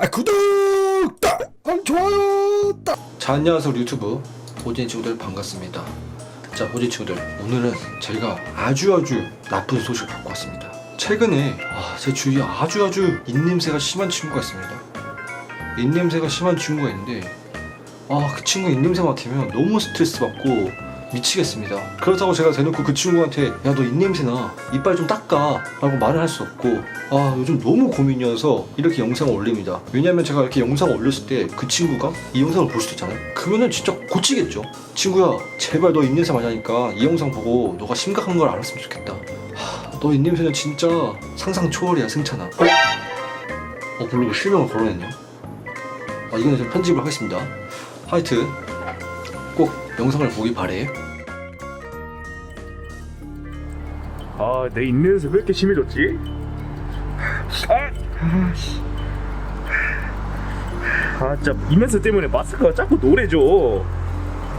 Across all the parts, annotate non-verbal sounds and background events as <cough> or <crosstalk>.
아 구독! 딱! 아, 좋아요! 딱! 자 안녕하세요 우리 유튜브. 오진 친구들 반갑습니다. 자 오진 친구들 오늘은 제가 아주 아주 나쁜 소식을 갖고 왔습니다. 최근에 아, 제 주위에 아주 아주 입냄새가 심한 친구가 있습니다. 입냄새가 심한 친구가 있는데 아 그 친구 입냄새 맡으면 너무 스트레스 받고 미치겠습니다. 그렇다고 제가 대놓고 그 친구한테 야 너 입냄새나. 이빨 좀 닦아. 라고 말을 할 수 없고 아 요즘 너무 고민이어서 이렇게 영상을 올립니다. 왜냐면 제가 이렇게 영상을 올렸을 때 그 친구가 이 영상을 볼 수도 있잖아요. 그러면은 진짜 고치겠죠 친구야 제발 너 입냄새 많이 하니까 이 영상 보고 너가 심각한 걸 알았으면 좋겠다. 하, 너 입냄새는 진짜 상상 초월이야 승찬아. 어? 어 블로그 실명을 걸어냈네요. 아 이거는 좀 편집을 하겠습니다. 하여튼 꼭 영상을 보기 바래 아, 내 입냄새 왜 이렇게 심해졌지? 아, 아, 씨. 아, 진짜 입냄새 때문에 마스크가 자꾸 노래져.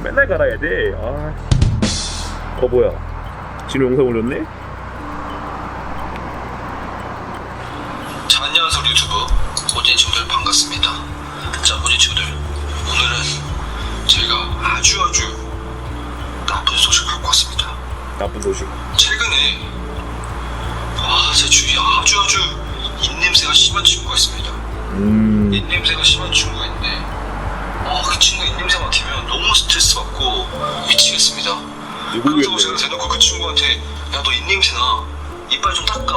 맨날 갈아야 돼. 아, 어 뭐야? 진우 영상 올렸네? 나쁜 소식. 최근에 와, 제 주위에 아주 아주 입냄새가 심한 친구가 있습니다. 음, 입냄새가 심한 친구가 있는데 아, 그 친구 입냄새 맡으면 너무 스트레스 받고 미치겠습니다. 그래서 제가? 대놓고 그 친구한테 야 너 입냄새나? 이빨 좀 닦아.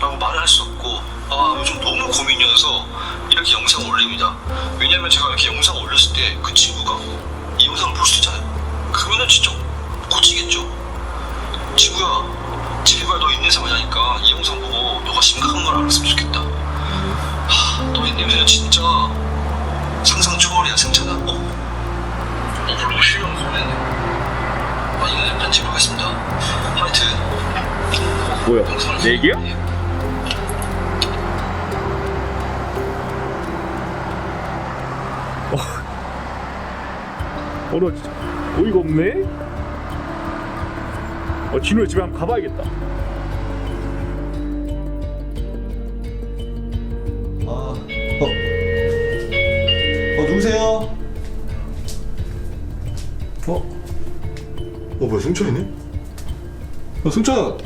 라고 말을 할 수 없고 아 요즘 너무 고민이어서 이렇게 영상을 올립니다. 왜냐면 제가 이렇게 영상을 올렸을 때 그 친구가 이 영상을 볼 수도 있잖아요. 그러면은 진짜 고치겠죠 친구야. 제발 너 많이 하니까. 이 영상 보고 너가 심각한 걸 알았으면 좋겠다. 하, 너 입냄새는 진짜 상상 초월이야 승찬아 어? 어 블로그 실명 보냈네 아 이거는 편집을 하겠습니다. 하여튼. 뭐야? 내 얘기야? 어, <laughs> 나 진짜. 어이가 없네? 어, 진우야 집에 한번 가봐야겠다. 아, 어, 어 누구세요? 어, 어 뭐야 승찬이네? 야어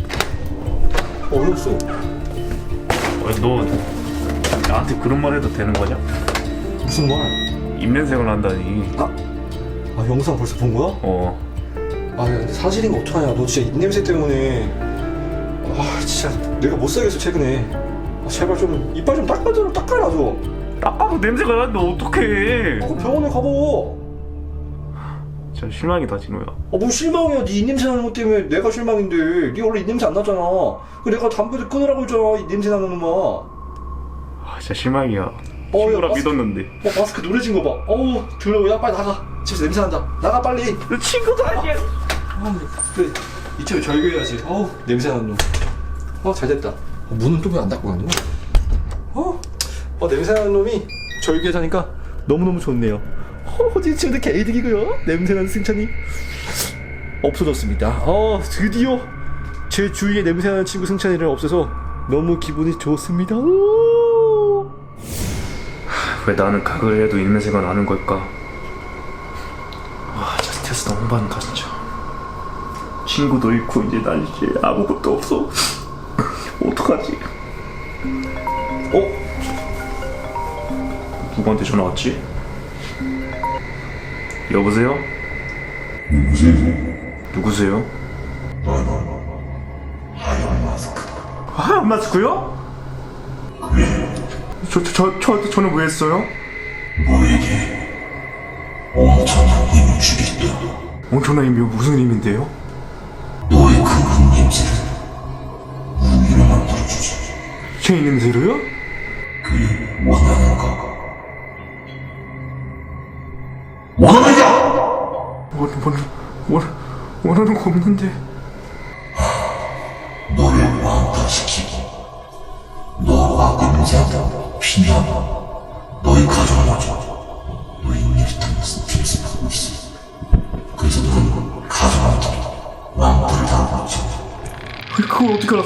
어디 없어? 어, 너 나한테 그런 말 해도 되는 거냐? 무슨 말? 입냄새가 난다니. 아, 아 영상 벌써 본 거야? 어. 아 야, 근데 사실인 거 어떡하냐? 너 진짜 입냄새 때문에 아 진짜 내가 못 살겠어 최근에. 아, 제발 좀 이빨 좀 닦아줘, 닦아라 좀. 닦아도 냄새가 나는데 어떡해. 어, 그럼 병원에 가봐. 진짜 실망이다 진우야. 아, 뭐 실망이야. 네 입냄새 나는 것 때문에 내가 실망인데. 네 원래 입냄새 안 나잖아. 그 내가 담배를 끊으라고 했잖아. 이 냄새 나는 놈아. 아 진짜 실망이야. 어, 야, 친구라 마스크- 믿었는데. 어, 마스크 노래진 거 봐. 어우, 더러워. 야, 빨리 나가. 집에서 냄새 난다. 나가, 빨리. 너 친구도 아니야. 아, 그래. 이쪽에 절교해야지. 어우, 냄새 나는 놈. 어, 잘 됐다. 어, 문은 또 왜 안 닫고 가는 거야? 어, 어, 냄새 나는 놈이 절교하자니까 너무너무 좋네요. 어, 어디 친구들 개이득이고요. 냄새 나는 승찬이 없어졌습니다. 어, 드디어 제 주위에 냄새 나는 친구 승찬이를 없애서 너무 기분이 좋습니다. 오! 왜 나는 각을 해도 입냄새가 나는 걸까? 아, 진짜 스트레스 너무 받는다 진짜. 친구도 잃고 이제 난 이제 아무것도 없어. 어떡하지? 어? 누구한테 전화 왔지? 여보세요? 누구세요? 누구세요? 하얀 마스크. 하얀 마스크요? 저, 저, 저, 저, 저는 왜 했어요? 엄청난 힘을 주겠다. 엄청난 힘이 무슨 힘인데요? 너의 그 흙 냄새를 무기로 만들어주지. 제 냄새로요? 원하는가? 원하느냐? 원, 원, 원, 원하는 거 없는데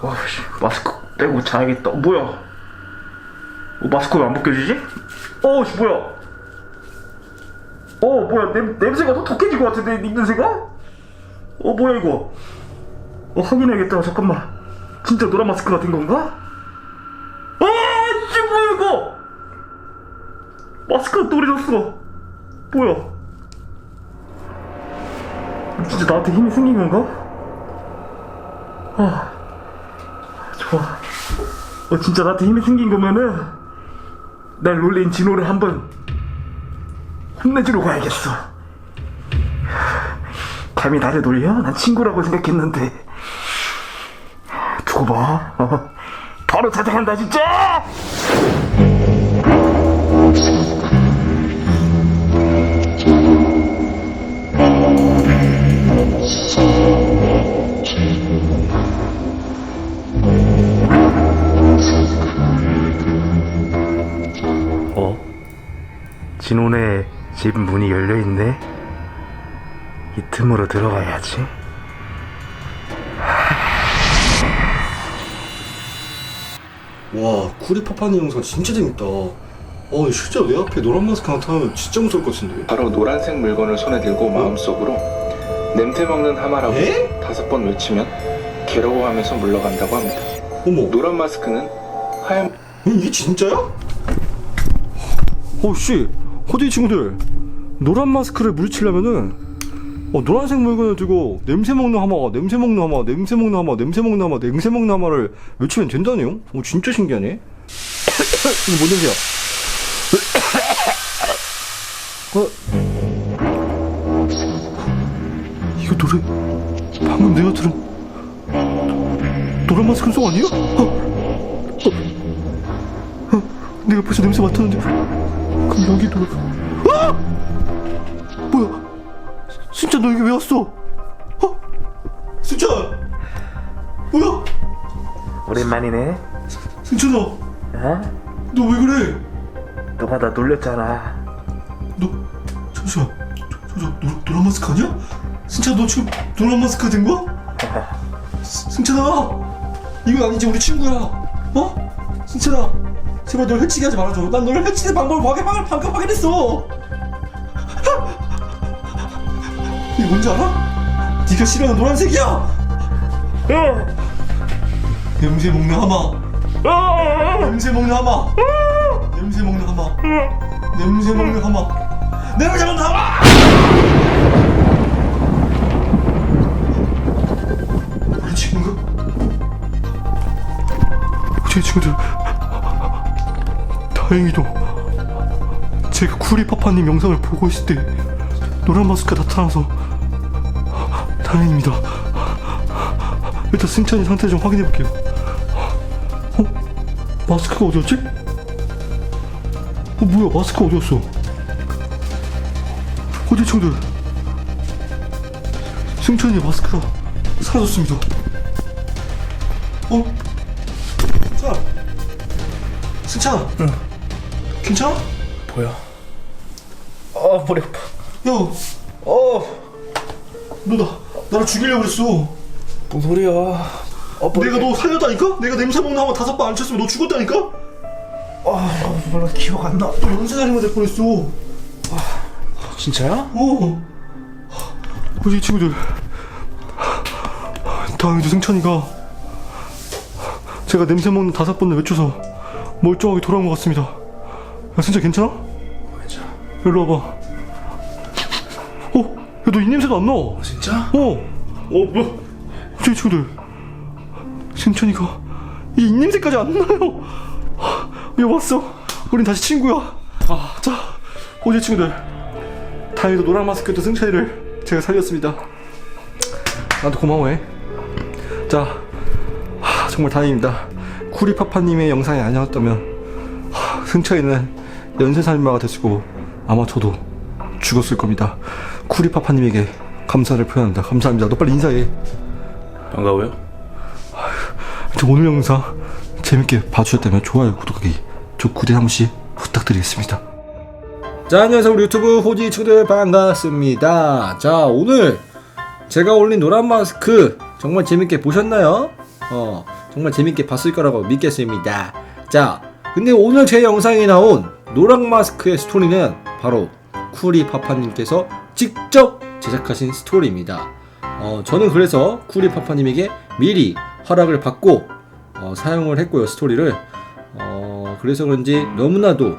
와 씨, 마스크 떼고 자야겠다. 어, 뭐야? 어, 마스크 왜 안 벗겨지지? 어 씨, 뭐야? 어 뭐야 냄, 냄새가 더 독해진 것 같은데 입 냄새가? 어 뭐야 이거? 어 확인해야겠다 잠깐만 진짜 노란 마스크가 된 건가? 아 씨, 뭐야 이거? 마스크가 떨어졌어. 뭐야? 진짜 나한테 힘이 생긴 건가? 아, 좋아. 어, 진짜 나한테 힘이 생긴 거면은 날 놀린 진호를 한번 혼내주러 가야겠어. 감히 나를 놀려? 난 친구라고 생각했는데. 두고 봐. 어. 바로 찾아간다 진짜. 진호네 집 문이 열려 있네. 이 틈으로 들어가야지. 와 쿠리파파니 영상 진짜 재밌다 어 실제로 내 앞에 노란 마스크 나타나면 진짜 무서울 것 같은데 바로 노란색 물건을 손에 들고 마음속으로 냄새 먹는 하마라고 에? 다섯 번 외치면 괴로워하면서 물러간다고 합니다. 어머 노란 마스크는 하얀 어, 이게 진짜야? 어 씨 호디 친구들 노란 마스크를 물리치려면은 어, 노란색 물건을 들고 냄새 먹는 하마 냄새 먹는 하마 냄새 먹는 하마 냄새 먹는 하마 냄새 먹는 하마를 외치면 된다네요 어 진짜 신기하네 <coughs> 이거 뭔 냄새야 어? 이거 노래 방금 내가 들은 노란 마스크 송 아니야? 어? 내가 벌써 냄새 맡았는데 그럼 여기 누가 아! 뭐야 진짜 너 여기 왜 왔어? 어? 진짜 뭐야? 오랜만이네. 승천아 어? 너 왜 그래? 너가 나 놀렸잖아. 너 잠시만 저, 저, 저 노, 노란 마스크 아니야? 승찬아 너 지금 노란 마스크 된 거야? <laughs> 스- 승찬아 이건 아니지 우리 친구야 어? 승찬아 제발 널 해치게 하지 말아줘. 난 너를 해치는 방법을 방금, 방금, 방금 확인했어. 이게 뭔지 알아? 네가 싫어하는 노란색이야. 어! 냄새 먹는 하마. 어! 냄새 먹는 하마. 냄새 먹는 하마. 냄새 먹는 하마. 냄새 먹는 하마! 우리 친구가 제 친구들 다행히도 제가 쿠리파파님 영상을 보고 있을 때 노란 마스크가 나타나서 다행입니다 일단 승찬이 상태 좀 확인해 볼게요 어? 마스크가 어디였지? 어 뭐야 마스크 어디였어? 어디 친구들 승찬이 마스크가 사라졌습니다 어? 승찬 승찬 응 괜찮아? 뭐야? 아 머리 아파. 야 어, 너 나, 나를 죽이려고 그랬어 뭔 소리야? 아 머리. 내가 너 살렸다니까? 내가 냄새 먹는 하마 다섯 번 안 쳤으면 너 죽었다니까? 아 몰라 기억 안 나. 너 연쇄 살인마 될 뻔했어 진짜야? 어. 우리 친구들 다행히도 승찬이가 제가 냄새 먹는 다섯 번을 외쳐서 멀쩡하게 돌아온 것 같습니다. 야, 승찬 괜찮아? 괜찮아. 일로 와봐. 어? 야, 너 이 냄새도 안 나. 진짜? 어? 어 뭐? 우리 친구들 승찬이가 이 입냄새까지 안 나요. 왜 왔어? 우린 다시 친구야. 자, 호주 친구들. 다행히도 노란 마스크였던 승찬이를 제가 살렸습니다. 나한테 고마워해. 자, 하, 정말 다행입니다. 쿠리파파님의 영상이 아니었다면 하, 승찬이는 연쇄살인마가 됐고 아마 저도 죽었을 겁니다. 쿠리파파님에게 감사를 표현한다. 감사합니다. 너 빨리 인사해. 반가워요? 저 오늘 영상 재밌게 봐주셨다면 좋아요, 구독하기, 저 구독 한 번씩 부탁드리겠습니다. 자, 안녕하세요. 우리 유튜브 호지 친구들 반갑습니다. 자, 오늘 제가 올린 노란 마스크 정말 재밌게 보셨나요? 어, 정말 재밌게 봤을 거라고 믿겠습니다. 자, 근데 오늘 제 영상에 나온 노란 마스크의 스토리는 바로 쿠리 파파님께서 직접 제작하신 스토리입니다. 어, 저는 그래서 쿠리 파파님에게 미리 허락을 받고 어, 사용을 했고요 스토리를 어, 그래서 그런지 너무나도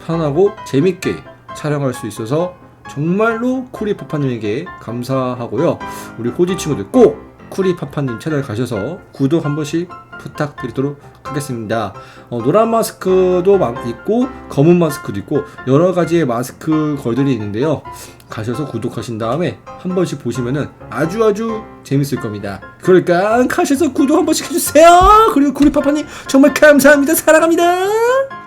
편하고 재밌게 촬영할 수 있어서 정말로 쿠리 파파님에게 감사하고요 우리 호지 친구들 꼭 쿠리 파파님 채널 가셔서 구독 한 번씩 부탁드리도록 하겠습니다. 어, 노란 마스크도 막 있고 검은 마스크도 있고 여러 가지의 마스크 걸들이 있는데요. 가셔서 구독하신 다음에 한 번씩 보시면은 아주 아주 재밌을 겁니다. 그러니까 가셔서 구독 한 번씩 해주세요. 그리고 쿠리 파파님 정말 감사합니다. 사랑합니다.